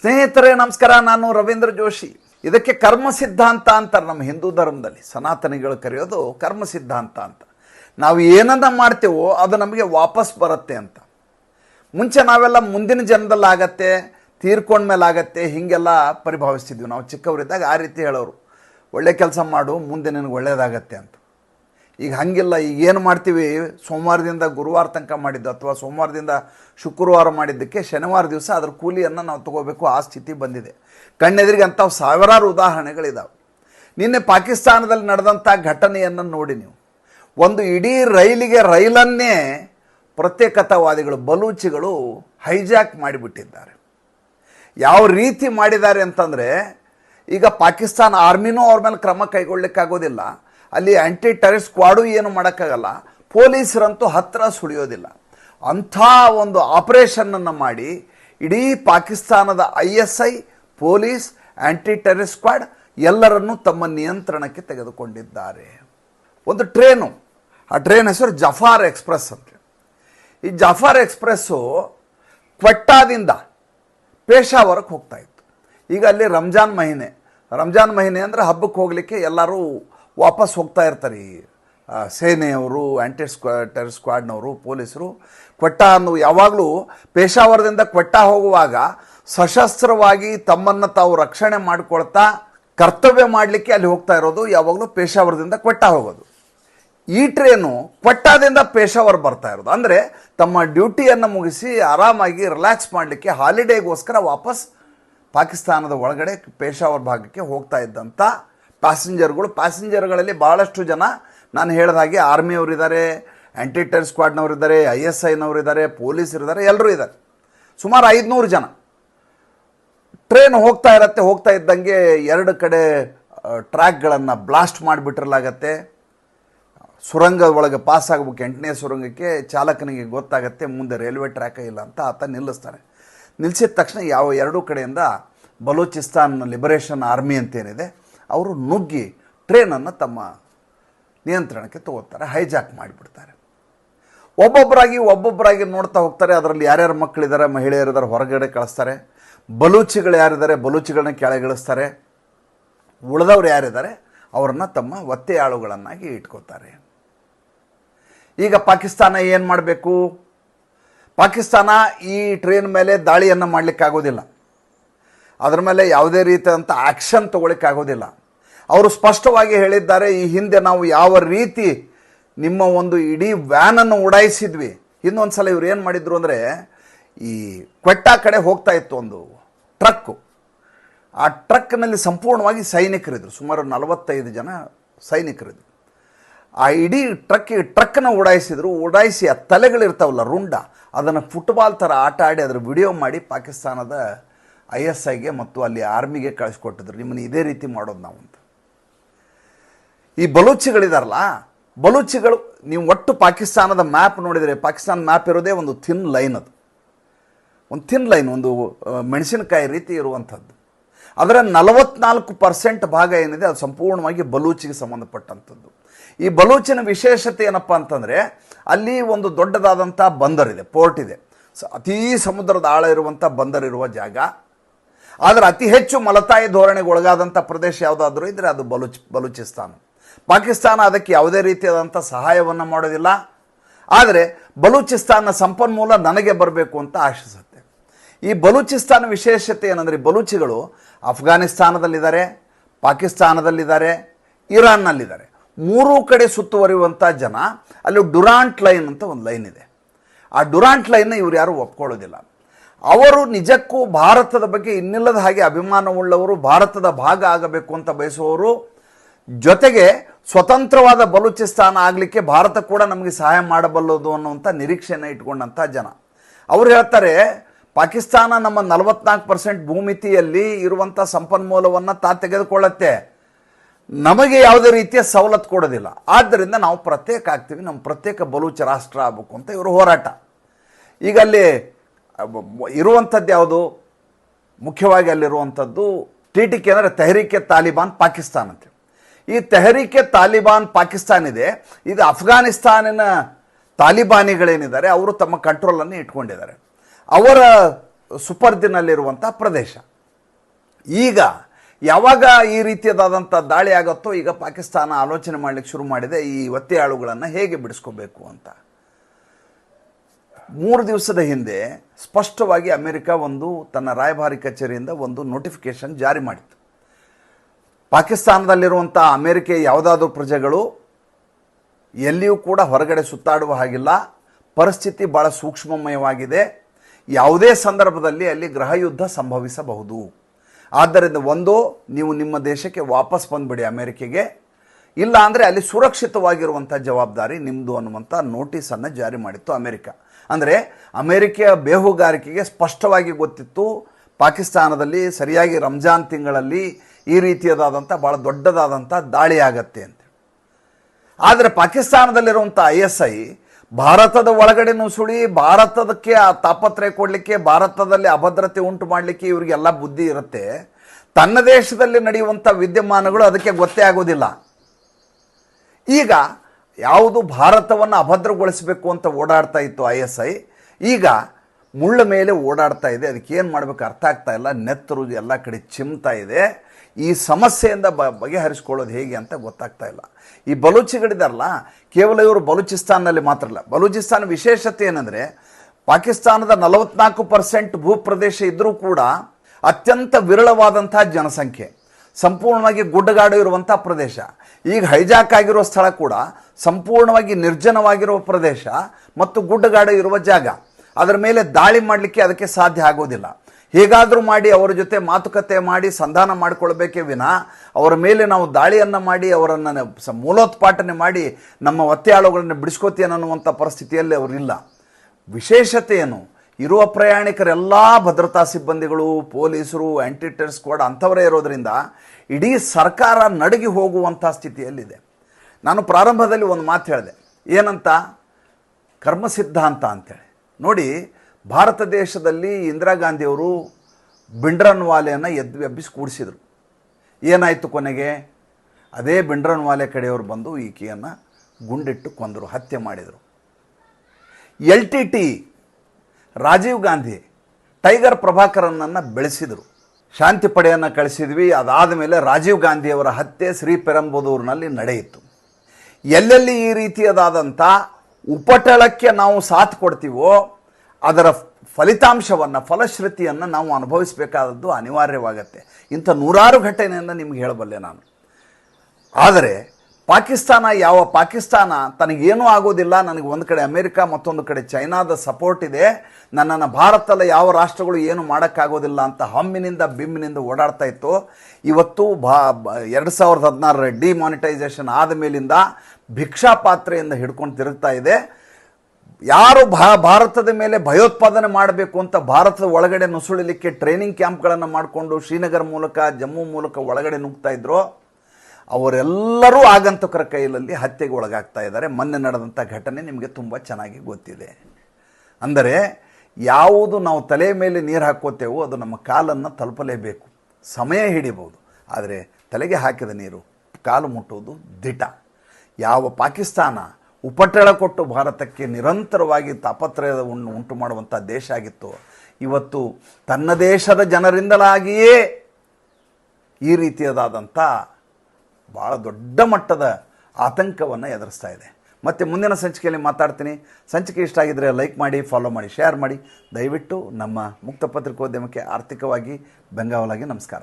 ಸ್ನೇಹಿತರೇ, ನಮಸ್ಕಾರ. ನಾನು ರವೀಂದ್ರ ಜೋಶಿ. ಇದಕ್ಕೆ ಕರ್ಮ ಸಿದ್ಧಾಂತ ಅಂತಾರೆ ನಮ್ಮ ಹಿಂದೂ ಧರ್ಮದಲ್ಲಿ ಸನಾತನಿಗಳು ಕರೆಯೋದು ಕರ್ಮ ಸಿದ್ಧಾಂತ ಅಂತ. ನಾವು ಏನನ್ನ ಮಾಡ್ತೇವೋ ಅದು ನಮಗೆ ವಾಪಸ್ ಬರುತ್ತೆ ಅಂತ. ಮುಂಚೆ ನಾವೆಲ್ಲ ಮುಂದಿನ ಜನ್ಮದಲ್ಲಿ ಆಗತ್ತೆ ತೀರ್ಕೊಂಡ್ಮೇಲೆ ಆಗತ್ತೆ ಹೀಗೆಲ್ಲ ಪರಿಭಾವಿಸ್ತಿದ್ವಿ. ನಾವು ಚಿಕ್ಕವರಿದ್ದಾಗ ಆ ರೀತಿ ಹೇಳೋರು. ಒಳ್ಳೆ ಕೆಲಸ ಮಾಡು, ಮುಂದೆ ನಿನಗೆ ಒಳ್ಳೆಯದಾಗತ್ತೆ ಅಂತ. ಈಗ ಹಂಗಿಲ್ಲ, ಈಗ ಏನು ಮಾಡ್ತೀವಿ? ಸೋಮವಾರದಿಂದ ಗುರುವಾರ ತನಕ ಮಾಡಿದ್ದು ಅಥವಾ ಸೋಮವಾರದಿಂದ ಶುಕ್ರವಾರ ಮಾಡಿದ್ದಕ್ಕೆ ಶನಿವಾರ ದಿವಸ ಅದರ ಕೂಲಿಯನ್ನು ನಾವು ತಗೋಬೇಕು, ಆ ಸ್ಥಿತಿ ಬಂದಿದೆ. ಕಣ್ಣೆದುರಿಗೆ ಅಂಥವು ಸಾವಿರಾರು ಉದಾಹರಣೆಗಳಿದ್ದಾವೆ ನಿನ್ನೆ ಪಾಕಿಸ್ತಾನದಲ್ಲಿ ನಡೆದಂಥ ಘಟನೆಯನ್ನು ನೋಡಿ ನೀವು. ಒಂದು ಇಡೀ ರೈಲಿಗೆ ರೈಲನ್ನೇ ಪ್ರತ್ಯೇಕತಾವಾದಿಗಳು, ಬಲೂಚಿಗಳು ಹೈಜಾಕ್ ಮಾಡಿಬಿಟ್ಟಿದ್ದಾರೆ. ಯಾವ ರೀತಿ ಮಾಡಿದ್ದಾರೆ ಅಂತಂದರೆ, ಈಗ ಪಾಕಿಸ್ತಾನ ಆರ್ಮಿನೂ ಅವ್ರ ಮೇಲೆ ಕ್ರಮ ಕೈಗೊಳ್ಳಲಿಕ್ಕಾಗೋದಿಲ್ಲ ಅಲ್ಲಿ ಆ್ಯಂಟಿ ಟೆರರಿಸ್ಟ್ ಸ್ಕ್ವಾಡು ಏನು ಮಾಡೋಕ್ಕಾಗಲ್ಲ, ಪೊಲೀಸರಂತೂ ಹತ್ತಿರ ಸುಳಿಯೋದಿಲ್ಲ. ಅಂಥ ಒಂದು ಆಪರೇಷನ್ನನ್ನು ಮಾಡಿ, ಇಡೀ ಪಾಕಿಸ್ತಾನದ I S I, police anti terrorist squad ಎಲ್ಲರನ್ನೂ ತಮ್ಮ ನಿಯಂತ್ರಣಕ್ಕೆ ತೆಗೆದುಕೊಂಡಿದ್ದಾರೆ. ಒಂದು ಟ್ರೇನು. ಆ ಟ್ರೈನ್ ಹೆಸರು ಜಫಾರ್ ಎಕ್ಸ್ಪ್ರೆಸ್ ಅಂತ. ಈ ಜಫಾರ್ ಎಕ್ಸ್ಪ್ರೆಸ್ಸು ಕ್ವೆಟ್ಟಾದಿಂದ ಪೇಶಾವರಕ್ಕೆ ಹೋಗ್ತಾ ಇತ್ತು. ಈಗ ಅಲ್ಲಿ ರಂಜಾನ್ ಮಹಿನೆ. ರಂಜಾನ್ ಮಹಿನೆ ಅಂದರೆ ಹಬ್ಬಕ್ಕೆ ಹೋಗಲಿಕ್ಕೆ ಎಲ್ಲರೂ ವಾಪಸ್ ಹೋಗ್ತಾ ಇರ್ತಾರೆ ಸೇನೆಯವರು ಆ್ಯಂಟಿ ಸ್ಕ್ವಾ ಟೆರ್ ಸ್ಕ್ವಾಡ್ನವರು ಪೊಲೀಸರು. ಕೊಟ್ಟ ಅನ್ನು ಯಾವಾಗಲೂ ಪೇಶಾವರದಿಂದ ಕೊಟ್ಟ ಹೋಗುವಾಗ ಸಶಸ್ತ್ರವಾಗಿ ತಮ್ಮನ್ನು ತಾವು ರಕ್ಷಣೆ ಮಾಡಿಕೊಳ್ತಾ ಕರ್ತವ್ಯ ಮಾಡಲಿಕ್ಕೆ ಅಲ್ಲಿ ಹೋಗ್ತಾ ಇರೋದು, ಯಾವಾಗಲೂ ಪೇಶಾವರದಿಂದ ಕೊಟ್ಟ ಹೋಗೋದು. ಈ ಟ್ರೇನು ಕೊಟ್ಟಾದಿಂದ ಪೇಶಾವರ್ ಬರ್ತಾ ಇರೋದು. ಅಂದರೆ ತಮ್ಮ ಡ್ಯೂಟಿಯನ್ನು ಮುಗಿಸಿ ಆರಾಮಾಗಿ ರಿಲ್ಯಾಕ್ಸ್ ಮಾಡಲಿಕ್ಕೆ ಹಾಲಿಡೇಗೋಸ್ಕರ ವಾಪಸ್ ಪಾಕಿಸ್ತಾನದ ಒಳಗಡೆ ಪೇಶಾವರ್ ಭಾಗಕ್ಕೆ ಹೋಗ್ತಾ ಇದ್ದಂಥ ಪ್ಯಾಸೆಂಜರ್ಗಳು ಪ್ಯಾಸೆಂಜರ್ಗಳಲ್ಲಿ ಭಾಳಷ್ಟು ಜನ ನಾನು ಹೇಳಿದ ಹಾಗೆ ಆರ್ಮಿಯವರಿದ್ದಾರೆ ಆ್ಯಂಟಿ ಟೆರ್ ಸ್ಕ್ವಾಡ್ನವರಿದ್ದಾರೆ ಐ ಎಸ್ ಐನವರಿದ್ದಾರೆ ಪೊಲೀಸರಿದ್ದಾರೆ ಎಲ್ಲರೂ ಇದ್ದಾರೆ. ಸುಮಾರು ಐದುನೂರು ಜನ. ಟ್ರೈನ್ ಹೋಗ್ತಾ ಇರತ್ತೆ, ಹೋಗ್ತಾ ಇದ್ದಂಗೆ ಎರಡು ಕಡೆ ಟ್ರ್ಯಾಕ್ಗಳನ್ನು ಬ್ಲಾಸ್ಟ್ ಮಾಡಿಬಿಟ್ಟಿರಲಾಗತ್ತೆ. ಸುರಂಗ ಒಳಗೆ ಪಾಸ್ ಆಗಬೇಕು ಎಂಟನೇ ಸುರಂಗಕ್ಕೆ ಚಾಲಕನಿಗೆ ಗೊತ್ತಾಗತ್ತೆ, ಮುಂದೆ ರೈಲ್ವೆ ಟ್ರ್ಯಾಕ್ ಇಲ್ಲ ಅಂತ ಆತ ನಿಲ್ಲಿಸ್ತಾನೆ ನಿಲ್ಲಿಸಿದ ತಕ್ಷಣ ಯಾವ ಎರಡೂ ಕಡೆಯಿಂದ ಬಲೂಚಿಸ್ತಾನ್ ಲಿಬರೇಷನ್ ಆರ್ಮಿ ಅಂತೇನಿದೆ ಅವರು ನುಗ್ಗಿ ಟ್ರೇನನ್ನು ತಮ್ಮ ನಿಯಂತ್ರಣಕ್ಕೆ ತಗೋತಾರೆ, ಹೈಜಾಕ್ ಮಾಡಿಬಿಡ್ತಾರೆ. ಒಬ್ಬೊಬ್ಬರಾಗಿ ಒಬ್ಬೊಬ್ಬರಾಗಿ ನೋಡ್ತಾ ಹೋಗ್ತಾರೆ, ಅದರಲ್ಲಿ ಯಾರ್ಯಾರು ಮಕ್ಕಳಿದ್ದಾರೆ ಮಹಿಳೆಯರಿದ್ದಾರೆ ಹೊರಗಡೆ ಕಳಿಸ್ತಾರೆ. ಬಲೂಚಿಗಳು ಯಾರಿದ್ದಾರೆ, ಬಲೂಚಿಗಳನ್ನ ಕೆಳಗಿಳಿಸ್ತಾರೆ ಉಳಿದವರು ಯಾರಿದ್ದಾರೆ, ಅವರನ್ನು ತಮ್ಮ ಒತ್ತೆಯಾಳುಗಳನ್ನಾಗಿ ಇಟ್ಕೋತಾರೆ. ಈಗ ಪಾಕಿಸ್ತಾನ ಏನು ಮಾಡಬೇಕು? ಪಾಕಿಸ್ತಾನ ಈ ಟ್ರೈನ್ ಮೇಲೆ ದಾಳಿಯನ್ನು ಮಾಡಲಿಕ್ಕಾಗೋದಿಲ್ಲ. ಅದರ ಮೇಲೆ ಯಾವುದೇ ರೀತಿಯಾದಂಥ ಆ್ಯಕ್ಷನ್ ತೊಗೊಳಿಕ್ಕಾಗೋದಿಲ್ಲ ಅವರು ಸ್ಪಷ್ಟವಾಗಿ ಹೇಳಿದ್ದಾರೆ, ಈ ಹಿಂದೆ ನಾವು ಯಾವ ರೀತಿ ನಿಮ್ಮ ಒಂದು ಇಡೀ ವ್ಯಾನನ್ನು ಉಡಾಯಿಸಿದ್ವಿ. ಇನ್ನೊಂದು ಸಲ ಇವ್ರು ಏನು ಮಾಡಿದ್ರು ಅಂದರೆ, ಈ ಕ್ವೆಟ್ಟ ಕಡೆ ಹೋಗ್ತಾ ಇತ್ತು ಒಂದು ಟ್ರಕ್ಕು ಆ ಟ್ರಕ್ನಲ್ಲಿ ಸಂಪೂರ್ಣವಾಗಿ ಸೈನಿಕರಿದ್ರು. ಸುಮಾರು ನಲವತ್ತೈದು ಜನ ಸೈನಿಕರಿದ್ರು. ಆ ಇಡೀ ಟ್ರಕ್ ಟ್ರಕ್ನ ಉಡಾಯಿಸಿದ್ರು. ಉಡಾಯಿಸಿ ಆ ತಲೆಗಳಿರ್ತಾವಲ್ಲ ರುಂಡ, ಅದನ್ನು ಫುಟ್ಬಾಲ್ ಥರ ಆಟ ಆಡಿ ಅದರ ವಿಡಿಯೋ ಮಾಡಿ ಪಾಕಿಸ್ತಾನದ ಐ ಎಸ್ ಐಗೆ ಮತ್ತು ಅಲ್ಲಿ ಆರ್ಮಿಗೆ ಕಳಿಸ್ಕೊಟ್ಟಿದ್ರು. ನಿಮ್ಮನ್ನು ಇದೇ ರೀತಿ ಮಾಡೋದು ನಾವು ಅಂತ. ಈ ಬಲೂಚಿಗಳಿದಾರಲ್ಲ, ಬಲೂಚಿಗಳು, ನೀವು ಒಟ್ಟು ಪಾಕಿಸ್ತಾನದ ಮ್ಯಾಪ್ ನೋಡಿದರೆ ಪಾಕಿಸ್ತಾನ ಮ್ಯಾಪ್ ಇರೋದೇ ಒಂದು ಥಿನ್ ಲೈನ್ ಅದು. ಒಂದು ಥಿನ್ ಲೈನ್, ಒಂದು ಮೆಣಸಿನಕಾಯಿ ರೀತಿ ಇರುವಂಥದ್ದು. ಅದರ ನಲವತ್ನಾಲ್ಕು ಪರ್ಸೆಂಟ್ ಭಾಗ ಏನಿದೆ, ಅದು ಸಂಪೂರ್ಣವಾಗಿ ಬಲೂಚಿಗೆ ಸಂಬಂಧಪಟ್ಟಂಥದ್ದು. ಈ ಬಲೂಚಿನ ವಿಶೇಷತೆ ಏನಪ್ಪ ಅಂತಂದರೆ, ಅಲ್ಲಿ ಒಂದು ದೊಡ್ಡದಾದಂಥ ಬಂದರಿದೆ, ಪೋರ್ಟ್ ಇದೆ. ಅತೀ ಸಮುದ್ರದ ಆಳ ಇರುವಂಥ ಬಂದರ್ ಇರುವ ಜಾಗ. ಆದರೆ ಅತಿ ಹೆಚ್ಚು ಮಲತಾಯಿ ಧೋರಣೆಗೆ ಒಳಗಾದಂಥ ಪ್ರದೇಶ ಯಾವುದಾದ್ರೂ ಇದ್ದರೆ ಅದು ಬಲೂಚ್, ಬಲೂಚಿಸ್ತಾನ. ಪಾಕಿಸ್ತಾನ ಅದಕ್ಕೆ ಯಾವುದೇ ರೀತಿಯಾದಂಥ ಸಹಾಯವನ್ನು ಮಾಡೋದಿಲ್ಲ. ಆದರೆ ಬಲೂಚಿಸ್ತಾನ ಸಂಪನ್ಮೂಲ ನನಗೆ ಬರಬೇಕು ಅಂತ ಆಶಿಸುತ್ತೆ. ಈ ಬಲೂಚಿಸ್ತಾನ ವಿಶೇಷತೆ ಏನಂದರೆ ಬಲೂಚಿಗಳು ಅಫ್ಘಾನಿಸ್ತಾನದಲ್ಲಿದ್ದಾರೆ ಪಾಕಿಸ್ತಾನದಲ್ಲಿದ್ದಾರೆ, ಇರಾನ್ನಲ್ಲಿದ್ದಾರೆ. ಮೂರೂ ಕಡೆ ಸುತ್ತುವರಿಯುವಂಥ ಜನ, ಅಲ್ಲಿ ಡುರಾಂಟ್ ಲೈನ್ ಅಂತ ಒಂದು ಲೈನ್ ಇದೆ. ಆ ಡುರಾಂಟ್ ಲೈನ್ನ ಇವ್ರು ಯಾರೂ ಒಪ್ಕೊಳ್ಳೋದಿಲ್ಲ. ಅವರು ನಿಜಕ್ಕೂ ಭಾರತದ ಬಗ್ಗೆ ಇನ್ನಿಲ್ಲದ ಹಾಗೆ ಅಭಿಮಾನವುಳ್ಳವರು, ಭಾರತದ ಭಾಗ ಆಗಬೇಕು ಅಂತ ಬಯಸುವವರು. ಜೊತೆಗೆ ಸ್ವತಂತ್ರವಾದ ಬಲೂಚಿಸ್ತಾನ ಆಗಲಿಕ್ಕೆ ಭಾರತ ಕೂಡ ನಮಗೆ ಸಹಾಯ ಮಾಡಬಲ್ಲದು ಅನ್ನುವಂಥ ನಿರೀಕ್ಷೆಯನ್ನು ಇಟ್ಕೊಂಡಂಥ ಜನ. ಅವರು ಹೇಳ್ತಾರೆ, ಪಾಕಿಸ್ತಾನ ನಮ್ಮ ನಲವತ್ನಾಲ್ಕು ಪರ್ಸೆಂಟ್ ಭೂಮಿತಿಯಲ್ಲಿ ಇರುವಂಥ ಸಂಪನ್ಮೂಲವನ್ನು ತಾ ತೆಗೆದುಕೊಳ್ಳತ್ತೆ. ನಮಗೆ ಯಾವುದೇ ರೀತಿಯ ಸವಲತ್ತು ಕೊಡೋದಿಲ್ಲ. ಆದ್ದರಿಂದ ನಾವು ಪ್ರತ್ಯೇಕ ಆಗ್ತೀವಿ ನಮ್ಮ ಪ್ರತ್ಯೇಕ ಬಲೂಚ ರಾಷ್ಟ್ರ ಆಗಬೇಕು ಅಂತ ಇವರು ಹೋರಾಟ. ಈಗ ಅಲ್ಲಿ ಇರುವಂಥದ್ದು ಯಾವುದು? ಮುಖ್ಯವಾಗಿ ಅಲ್ಲಿರುವಂಥದ್ದು ಟಿ ಟಿ ಕೆ ಅಂದರೆ ತೆಹರಿಕೆ ತಾಲಿಬಾನ್ ಪಾಕಿಸ್ತಾನ್ ಅಂತ ಈ ತೆಹರಿಕೆ ತಾಲಿಬಾನ್ ಪಾಕಿಸ್ತಾನ್ ಇದೆ. ಇದು ಅಫ್ಘಾನಿಸ್ತಾನಿನ ತಾಲಿಬಾನಿಗಳೇನಿದ್ದಾರೆ, ಅವರು ತಮ್ಮ ಕಂಟ್ರೋಲನ್ನು ಇಟ್ಕೊಂಡಿದ್ದಾರೆ. ಅವರ ಸುಪರ್ದಿನಲ್ಲಿರುವಂಥ ಪ್ರದೇಶ. ಈಗ ಯಾವಾಗ ಈ ರೀತಿಯದಾದಂಥ ದಾಳಿ ಆಗುತ್ತೋ, ಈಗ ಪಾಕಿಸ್ತಾನ ಆಲೋಚನೆ ಮಾಡಲಿಕ್ಕೆ ಶುರು ಮಾಡಿದೆ, ಈ ಒತ್ತೆಯಾಳುಗಳನ್ನು ಹೇಗೆ ಬಿಡಿಸ್ಕೋಬೇಕು ಅಂತ. ಮೂರು ದಿವಸದ ಹಿಂದೆ ಸ್ಪಷ್ಟವಾಗಿ ಅಮೆರಿಕ ಒಂದು ತನ್ನ ರಾಯಭಾರಿ ಕಚೇರಿಯಿಂದ ಒಂದು ನೋಟಿಫಿಕೇಶನ್ ಜಾರಿ ಮಾಡಿತ್ತು. ಪಾಕಿಸ್ತಾನದಲ್ಲಿರುವಂಥ ಅಮೆರಿಕೆ ಯಾವುದಾದ್ರೂ ಪ್ರಜೆಗಳು ಎಲ್ಲಿಯೂ ಕೂಡ ಹೊರಗಡೆ ಸುತ್ತಾಡುವ ಹಾಗಿಲ್ಲ. ಪರಿಸ್ಥಿತಿ ಭಾಳ ಸೂಕ್ಷ್ಮಮಯವಾಗಿದೆ. ಯಾವುದೇ ಸಂದರ್ಭದಲ್ಲಿ ಅಲ್ಲಿ ಗ್ರಹಯುದ್ಧ ಸಂಭವಿಸಬಹುದು. ಆದ್ದರಿಂದ ಒಂದು, ನೀವು ನಿಮ್ಮ ದೇಶಕ್ಕೆ ವಾಪಸ್ ಬಂದುಬಿಡಿ ಅಮೆರಿಕೆಗೆ. ಇಲ್ಲ ಅಂದರೆ ಅಲ್ಲಿ ಸುರಕ್ಷಿತವಾಗಿರುವಂಥ ಜವಾಬ್ದಾರಿ ನಿಮ್ಮದು ಅನ್ನುವಂಥ ನೋಟಿಸನ್ನು ಜಾರಿ ಮಾಡಿತ್ತು ಅಮೆರಿಕ. ಅಂದರೆ ಅಮೆರಿಕೆಯ ಬೇಹುಗಾರಿಕೆಗೆ ಸ್ಪಷ್ಟವಾಗಿ ಗೊತ್ತಿತ್ತು ಪಾಕಿಸ್ತಾನದಲ್ಲಿ ಸರಿಯಾಗಿ ರಂಜಾನ್ ತಿಂಗಳಲ್ಲಿ ಈ ರೀತಿಯದಾದಂಥ ಭಾಳ ದೊಡ್ಡದಾದಂಥ ದಾಳಿ ಆಗತ್ತೆ ಅಂತ. ಆದರೆ ಪಾಕಿಸ್ತಾನದಲ್ಲಿರುವಂಥ ಐ ಎಸ್ ಐ ಭಾರತದ ಒಳಗಡೆ ನುಸುಳಿ ಭಾರತದಕ್ಕೆ ಆ ತಾಪತ್ರಯ ಕೊಡಲಿಕ್ಕೆ, ಭಾರತದಲ್ಲಿ ಅಭದ್ರತೆ ಉಂಟು ಮಾಡಲಿಕ್ಕೆ ಇವರಿಗೆಲ್ಲ ಬುದ್ಧಿ ಇರುತ್ತೆ. ತನ್ನ ದೇಶದಲ್ಲಿ ನಡೆಯುವಂಥ ವಿದ್ಯಮಾನಗಳು ಅದಕ್ಕೆ ಗೊತ್ತೇ ಆಗೋದಿಲ್ಲ. ಈಗ ಯಾವುದು ಭಾರತವನ್ನು ಅಭದ್ರಗೊಳಿಸಬೇಕು ಅಂತ ಓಡಾಡ್ತಾ ಇತ್ತು ಐ ಎಸ್ ಐ, ಈಗ ಮುಳ್ಳ ಮೇಲೆ ಓಡಾಡ್ತಾ ಇದೆ. ಅದಕ್ಕೆ ಏನು ಮಾಡಬೇಕು ಅರ್ಥ ಆಗ್ತಾ ಇಲ್ಲ. ನೆತ್ತರು ಎಲ್ಲ ಕಡೆ ಚಿಮ್ತಾ ಇದೆ. ಈ ಸಮಸ್ಯೆಯಿಂದ ಬ, ಬಗೆಹರಿಸ್ಕೊಳ್ಳೋದು ಹೇಗೆ ಅಂತ ಗೊತ್ತಾಗ್ತಾ ಇಲ್ಲ. ಈ ಬಲೂಚಿಗಳಿದಾರಲ್ಲ ಕೇವಲ ಇವರು ಬಲೂಚಿಸ್ತಾನಲ್ಲಿ ಮಾತ್ರ ಅಲ್ಲ. ಬಲೂಚಿಸ್ತಾನ ವಿಶೇಷತೆ ಏನಂದರೆ, ಪಾಕಿಸ್ತಾನದ ನಲವತ್ನಾಲ್ಕು ಪರ್ಸೆಂಟ್ ಭೂಪ್ರದೇಶ ಇದ್ದರೂ ಕೂಡ ಅತ್ಯಂತ ವಿರಳವಾದಂಥ ಜನಸಂಖ್ಯೆ. ಸಂಪೂರ್ಣವಾಗಿ ಗುಡ್ಡಗಾಡು ಇರುವಂಥ ಪ್ರದೇಶ. ಈಗ ಹೈಜಾಕ್ ಆಗಿರೋ ಸ್ಥಳ ಕೂಡ ಸಂಪೂರ್ಣವಾಗಿ ನಿರ್ಜನವಾಗಿರುವ ಪ್ರದೇಶ ಮತ್ತು ಗುಡ್ಡಗಾಡು ಇರುವ ಜಾಗ. ಅದರ ಮೇಲೆ ದಾಳಿ ಮಾಡಲಿಕ್ಕೆ ಅದಕ್ಕೆ ಸಾಧ್ಯ ಆಗೋದಿಲ್ಲ. ಹೇಗಾದರೂ ಮಾಡಿ ಅವರ ಜೊತೆ ಮಾತುಕತೆ ಮಾಡಿ ಸಂಧಾನ ಮಾಡಿಕೊಳ್ಬೇಕೇ ವಿನ ಅವರ ಮೇಲೆ ನಾವು ದಾಳಿಯನ್ನು ಮಾಡಿ ಅವರನ್ನು ಮೂಲೋತ್ಪಾಟನೆ ಮಾಡಿ ನಮ್ಮ ಒತ್ತೆಯಾಳುಗಳನ್ನು ಬಿಡಿಸ್ಕೋತೀನಿ ಅನ್ನುವಂಥ ಪರಿಸ್ಥಿತಿಯಲ್ಲಿ ಅವರಿಲ್ಲ. ವಿಶೇಷತೆ ಏನು? ಇರುವ ಪ್ರಯಾಣಿಕರೆಲ್ಲ ಭದ್ರತಾ ಸಿಬ್ಬಂದಿಗಳು, ಪೊಲೀಸರು ಆ್ಯಂಟಿ ಟೆರ್ ಸ್ಕ್ವಾಡ್ ಅಂಥವರೇ ಇರೋದರಿಂದ ಇಡೀ ಸರ್ಕಾರ ನಡುಗಿ ಹೋಗುವಂಥ ಸ್ಥಿತಿಯಲ್ಲಿದೆ. ನಾನು ಪ್ರಾರಂಭದಲ್ಲಿ ಒಂದು ಮಾತು ಹೇಳಿದೆ. ಏನಂತ? ಕರ್ಮ ಸಿದ್ಧಾಂತ ಅಂತೇಳಿ ನೋಡಿ, ಭಾರತ ದೇಶದಲ್ಲಿ ಇಂದಿರಾ ಗಾಂಧಿಯವರು ಬಿಂಡ್ರನ್ ವಾಲೆಯನ್ನು ಎದ್ದು ಎಬ್ಬಿಸಿ ಕೂಡಿಸಿದರು. ಏನಾಯಿತು ಕೊನೆಗೆ? ಅದೇ ಬಿಂಡ್ರನ್ ವಾಲೆ ಕಡೆಯವರು ಬಂದು ಈಕೆಯನ್ನು ಗುಂಡಿಟ್ಟು ಕೊಂದರು, ಹತ್ಯೆ ಮಾಡಿದರು. L T T Rajiv Gandhi, tiger ಪ್ರಭಾಕರನನ್ನು ಬೆಳೆಸಿದರು. ಶಾಂತಿ ಪಡೆಯನ್ನು ಕಳಿಸಿದ್ವಿ, ಅದಾದ ಮೇಲೆ ರಾಜೀವ್ ಗಾಂಧಿಯವರ ಹತ್ಯೆ ಶ್ರೀಪೆರಂಬದೂರಿನಲ್ಲಿ ನಡೆಯಿತು. ಎಲ್ಲೆಲ್ಲಿ ಈ ರೀತಿಯದಾದಂಥ ಉಪಟಳಕ್ಕೆ ನಾವು ಸಾಥ್ ಕೊಡ್ತೀವೋ, ಅದರ ಫಲಿತಾಂಶವನ್ನು, ಫಲಶ್ರುತಿಯನ್ನು ನಾವು ಅನುಭವಿಸಬೇಕಾದದ್ದು ಅನಿವಾರ್ಯವಾಗತ್ತೆ. ಇಂಥ ನೂರಾರು ಘಟನೆಯನ್ನು ನಿಮ್ಗೆ ಹೇಳಬಲ್ಲೆ ನಾನು. ಆದರೆ ಪಾಕಿಸ್ತಾನ ಯಾವ ಪಾಕಿಸ್ತಾನ ತನಗೇನು ಆಗೋದಿಲ್ಲ, ನನಗೆ ಒಂದು ಕಡೆ ಅಮೆರಿಕ, ಮತ್ತೊಂದು ಕಡೆ ಚೈನಾದ ಸಪೋರ್ಟ್ ಇದೆ. ನನ್ನನ್ನು ಭಾರತದಲ್ಲಿ ಯಾವ ರಾಷ್ಟ್ರಗಳು ಏನು ಮಾಡೋಕ್ಕಾಗೋದಿಲ್ಲ ಅಂತ ಹಮ್ಮಿನಿಂದ, ಬಿಮ್ಮಿನಿಂದ ಓಡಾಡ್ತಾ ಇತ್ತು. ಇವತ್ತು ಭಾ ಎರಡು ಸಾವಿರದ ಹದಿನಾರರ ಡಿಮಾನಿಟೈಸೇಷನ್ ಆದ ಮೇಲಿಂದ ಭಿಕ್ಷಾ ಪಾತ್ರೆಯಿಂದ ಹಿಡ್ಕೊಂಡು ತಿರುಗ್ತಾ ಇದೆ. ಯಾರು ಭಾ, ಭಾರತದ ಮೇಲೆ ಭಯೋತ್ಪಾದನೆ ಮಾಡಬೇಕು ಅಂತ ಭಾರತದ ಒಳಗಡೆ ನುಸುಳಲಿಕ್ಕೆ ಟ್ರೈನಿಂಗ್ ಕ್ಯಾಂಪ್ಗಳನ್ನು ಮಾಡಿಕೊಂಡು ಶ್ರೀನಗರ್ ಮೂಲಕ, ಜಮ್ಮು ಮೂಲಕ ಒಳಗಡೆ ನುಗ್ತಾ ಇದ್ರು. ಅವರೆಲ್ಲರೂ ಆಗಂತಕರ ಕೈಯಲ್ಲಿ ಹತ್ಯೆಗೆ ಒಳಗಾಗ್ತಾ ಇದ್ದಾರೆ. ಮೊನ್ನೆ ನಡೆದಂಥ ಘಟನೆ ನಿಮಗೆ ತುಂಬ ಚೆನ್ನಾಗಿ ಗೊತ್ತಿದೆ. ಅಂದರೆ ಯಾವುದು ನಾವು ತಲೆ ಮೇಲೆ ನೀರು ಹಾಕೋತೇವೋ ಅದು ನಮ್ಮ ಕಾಲನ್ನು ತಲುಪಲೇಬೇಕು. ಸಮಯ ಹಿಡಿಬೋದು. ಆದರೆ ತಲೆಗೆ ಹಾಕಿದ ನೀರು, ಕಾಲು ಮುಟ್ಟುವುದು ದಿಟ. ಯಾವ ಪಾಕಿಸ್ತಾನ ಉಪಟಳ ಕೊಟ್ಟು ಭಾರತಕ್ಕೆ ನಿರಂತರವಾಗಿ ತಾಪತ್ರಯವನ್ನು ಉಂಟು ಮಾಡುವಂಥ ದೇಶ ಆಗಿತ್ತು, ಇವತ್ತು ತನ್ನ ದೇಶದ ಜನರಿಂದಲಾಗಿಯೇ ಈ ರೀತಿಯದಾದಂಥ ಭಾಳ ದೊಡ್ಡ ಮಟ್ಟದ ಆತಂಕವನ್ನು ಎದುರಿಸ್ತಾ ಇದೆ. ಮತ್ತು ಮುಂದಿನ ಸಂಚಿಕೆಯಲ್ಲಿ ಮಾತಾಡ್ತೀನಿ. ಸಂಚಿಕೆ ಇಷ್ಟ ಆಗಿದ್ದರೆ ಲೈಕ್ ಮಾಡಿ ಫಾಲೋ ಮಾಡಿ ಶೇರ್ ಮಾಡಿ. ದಯವಿಟ್ಟು ನಮ್ಮ ಮುಕ್ತ ಪತ್ರಿಕೋದ್ಯಮಕ್ಕೆ ಆರ್ಥಿಕವಾಗಿ ಬೆಂಗಾವಲಾಗಿ ನಮಸ್ಕಾರ.